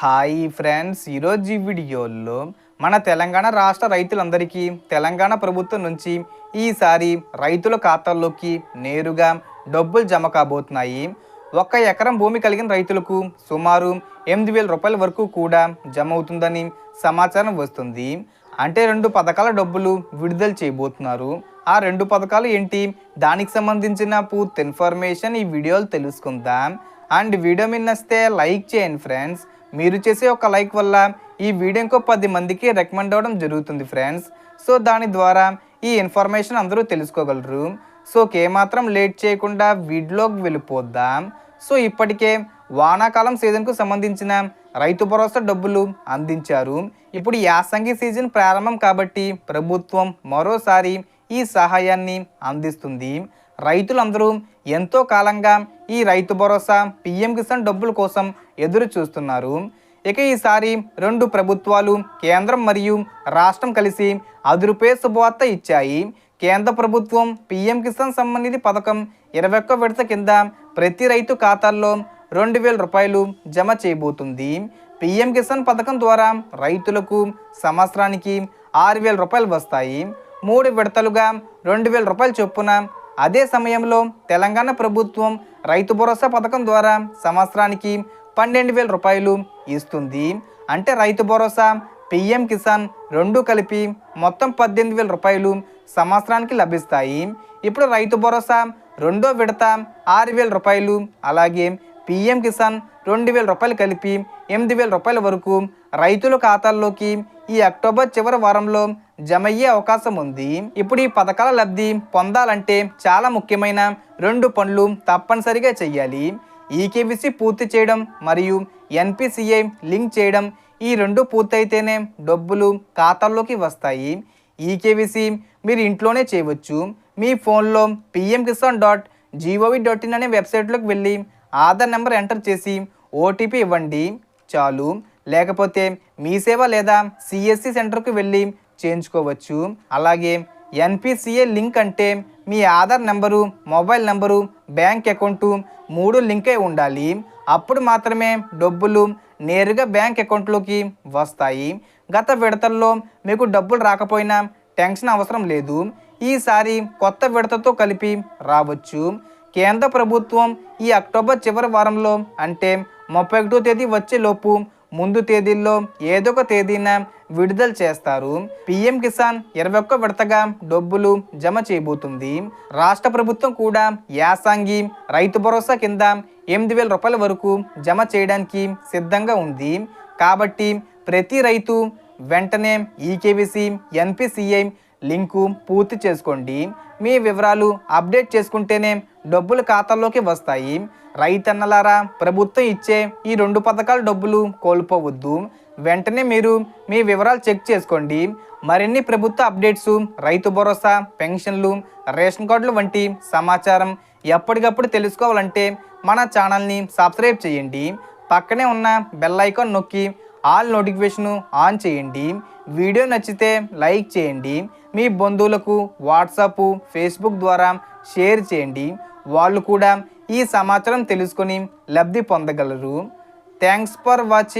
Hi friends. ఈరోజు ఈ వీడియోలో మన తెలంగాణ రాష్ట్ర రైతులందరికీ తెలంగాణ ప్రభుత్వం నుంచి ఈసారి రైతుల ఖాతాల్లోకి నేరుగా డబ్బులు జమ కాబోతున్నాయి. ఒక్క ఎకరం భూమి కలిగిన రైతులకు సుమారు ఎనిమిది వేల రూపాయల వరకు కూడా జమ అవుతుందని సమాచారం వస్తుంది. అంటే రెండు పథకాల డబ్బులు విడుదల చేయబోతున్నారు. ఆ రెండు పథకాలు ఏంటి? దానికి సంబంధించిన పూర్తి ఇన్ఫర్మేషన్ ఈ వీడియోలో తెలుసుకుందాం. అండ్ వీడియో మిన్నస్తే లైక్ చేయండి ఫ్రెండ్స్. మీరు చేసే ఒక లైక్ వల్ల ఈ వీడియో ఇంకో పది మందికి రికమెండ్ అవ్వడం జరుగుతుంది ఫ్రెండ్స్ సో దాని ద్వారా ఈ ఇన్ఫర్మేషన్ అందరూ తెలుసుకోగలరు. సో మాత్రం లేట్ చేయకుండా వీడియోకి వెళ్ళిపోద్దాం. సో ఇప్పటికే వానాకాలం సీజన్కు సంబంధించిన రైతు భరోసా డబ్బులు అందించారు. ఇప్పుడు యాసంగి సీజన్ ప్రారంభం కాబట్టి ప్రభుత్వం మరోసారి ఈ సహాయాన్ని అందిస్తుంది. రైతులందరూ ఎంతో కాలంగా ఈ రైతు భరోసా పిఎం కిసాన్ డబ్బుల కోసం ఎదురు చూస్తున్నారు. ఇక ఈసారి రెండు ప్రభుత్వాలు కేంద్రం మరియు రాష్ట్రం కలిసి అదురుపే శుభవార్త ఇచ్చాయి. కేంద్ర ప్రభుత్వం పిఎం కిసాన్ సంబంధిత పథకం ఇరవై ఒక్క విడత కింద ప్రతి రైతు ఖాతాల్లో రెండు వేల రూపాయలు జమ చేయబోతుంది. పిఎం కిసాన్ పథకం ద్వారా రైతులకు సంవత్సరానికి ఆరు వేల రూపాయలు వస్తాయి. మూడు విడతలుగా రెండు వేల రూపాయలు చొప్పున అదే సమయంలో తెలంగాణ ప్రభుత్వం రైతు భరోసా పథకం ద్వారా సంవత్సరానికి పన్నెండు వేల రూపాయలు ఇస్తుంది. అంటే రైతు భరోసా పిఎం కిసాన్ రెండు కలిపి మొత్తం పద్దెనిమిది వేల రూపాయలు సంవత్సరానికి లభిస్తాయి. ఇప్పుడు రైతు భరోసా రెండో విడత ఆరు వేల రూపాయలు. అలాగే పిఎం కిసాన్ రెండు వేల రూపాయలు కలిపి ఎనిమిది వేల రూపాయల వరకు రైతుల ఖాతాల్లోకి ఈ అక్టోబర్ చివరి వారంలో జమ అయ్యే అవకాశం ఉంది. ఇప్పుడు ఈ పథకాల లబ్ధి పొందాలంటే చాలా ముఖ్యమైన రెండు పనులు తప్పనిసరిగా చెయ్యాలి. ఈకేవిసి పూర్తి చేయడం మరియు ఎన్పిసిఐ లింక్ చేయడం ఈ రెండు పూర్తయితేనే డబ్బులు ఖాతాల్లోకి వస్తాయి. ఈకేవిసి మీరు ఇంట్లోనే చేయవచ్చు. మీ ఫోన్లో PM Kisan dot gov dot in అనే వెబ్సైట్లోకి వెళ్ళి ఆధార్ నెంబర్ ఎంటర్ చేసి ఓటీపీ ఇవ్వండి చాలు. లేకపోతే మీ సేవ లేదా సిఎస్సి సెంటర్కు వెళ్ళి చేయించుకోవచ్చు. అలాగే ఎన్పిసిఏ లింక్ అంటే మీ Aadhaar number mobile number bank account మూడు లింక్ అయి ఉండాలి. అప్పుడు మాత్రమే డబ్బులు నేరుగా బ్యాంక్ అకౌంట్లోకి వస్తాయి. గత విడతల్లో మీకు డబ్బులు రాకపోయినా టెన్షన్ అవసరం లేదు. ఈసారి కొత్త విడతతో కలిపి రావచ్చు. కేంద్ర ప్రభుత్వం ఈ అక్టోబర్ చివరి వారంలో అంటే ముప్పై ఒకటో తేదీ వచ్చేలోపు ముందు తేదీల్లో ఏదో ఒక తేదీన విడుదల చేస్తారు. పిఎం కిసాన్ ఇరవై ఒక్క విడతగా డబ్బులు జమ చేయబోతుంది. రాష్ట్ర ప్రభుత్వం కూడా యాసంగి రైతు భరోసా కింద ఎనిమిది వేల రూపాయల వరకు జమ చేయడానికి సిద్ధంగా ఉంది. కాబట్టి ప్రతి రైతు వెంటనే ఈకేవీసీ ఎన్పిసిఐ లింకు పూర్తి చేసుకోండి. మీ వివరాలు అప్డేట్ చేసుకుంటేనే డబ్బులు ఖాతాల్లోకి వస్తాయి. రైతన్నలారా ప్రభుత్వం ఇచ్చే ఈ రెండు పథకాల డబ్బులు కోల్పోవద్దు. వెంటనే మీరు మీ వివరాలు చెక్ చేసుకోండి. మరిన్ని ప్రభుత్వ అప్డేట్స్ రైతు భరోసా పెన్షన్లు రేషన్ కార్డులు వంటి సమాచారం ఎప్పటికప్పుడు తెలుసుకోవాలంటే మన ఛానల్ని సబ్స్క్రైబ్ చేయండి. పక్కనే ఉన్న బెల్ ఐకాన్ నొక్కి ఆల్ నోటిఫికేషన్ ఆన్ చేయండి. వీడియో నచ్చితే లైక్ చేయండి. మీ బంధువులకు వాట్సాప్ ఫేస్బుక్ ద్వారా షేర్ చేయండి. వాళ్ళు కూడా ఈ సమాచారం తెలుసుకొని లబ్ధి పొందగలరు. Thanks for watching